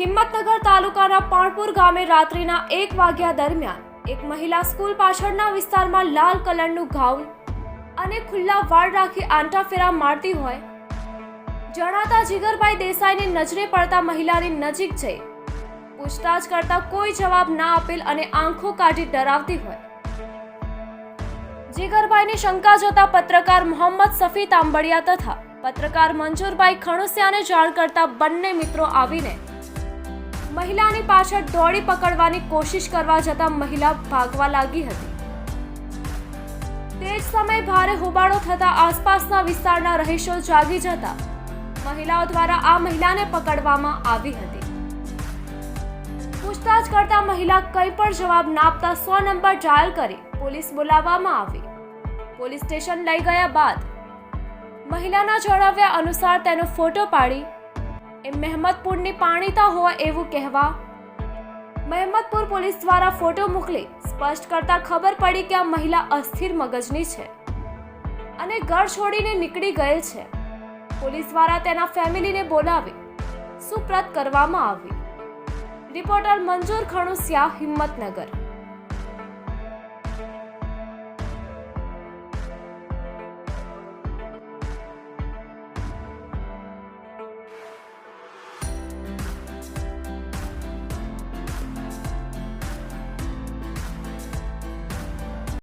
હિંમતનગર તાલુકાના પાણપુર ગામે રાત્રિના એક વાગ્યા દરમિયાન એક મહિલા સ્કૂલ પાછળના વિસ્તારમાં લાલ કલરનું ગાઉન અને ખુલ્લા વાળ રાખી આંટાફેરા મારતી હોય, જણાતા જીગરભાઈ દેસાઈની નજરે પડતા મહિલાની નજીક જઈ પૂછતાછ કરતા કોઈ જવાબ ના આપેલ અને આંખો કાઢી ડરાવતી હોય. જીગરભાઈની શંકા જતા પત્રકાર મોહમ્મદ સફી તાંબડિયા તથા પત્રકાર મંજુરભાઈ ખણુસિયાને જાણ કરતા બંને મિત્રો આવીને મહિલાની પાછળ દોડી પકડવાની કોશિશ કરવા જતા મહિલા ભાગવા લાગી હતી. તે જ સમયે ભારે હોબાળો થતા આસપાસના વિસ્તારના રહીશો જાગી જતા મહિલાઓ દ્વારા આ મહિલાને પકડવામાં આવી હતી. પૂછતાછ કરતા મહિલા કંઈ પણ જવાબ ના આપતા સો નંબર ડાયલ કરી પોલીસ બોલાવવામાં આવી. પોલીસ સ્ટેશન લઈ ગયા બાદ મહિલાના જણાવ્યા અનુસાર તેનો ફોટો પાડી એ મહેમદપુરની પાણીતા હોય એવું કહેવા. મહેમદપુર પોલીસ દ્વારા ફોટો મોકલી સ્પષ્ટ કરતા ખબર પડી કે આ મહિલા અસ્થિર મગજની છે અને ઘર છોડીને નીકળી ગયેલ છે. પોલીસ દ્વારા તેના ફેમિલીને બોલાવી સુપ્રત કરવામાં આવી. રિપોર્ટર મંજૂર ખણુસિયા, હિંમતનગર.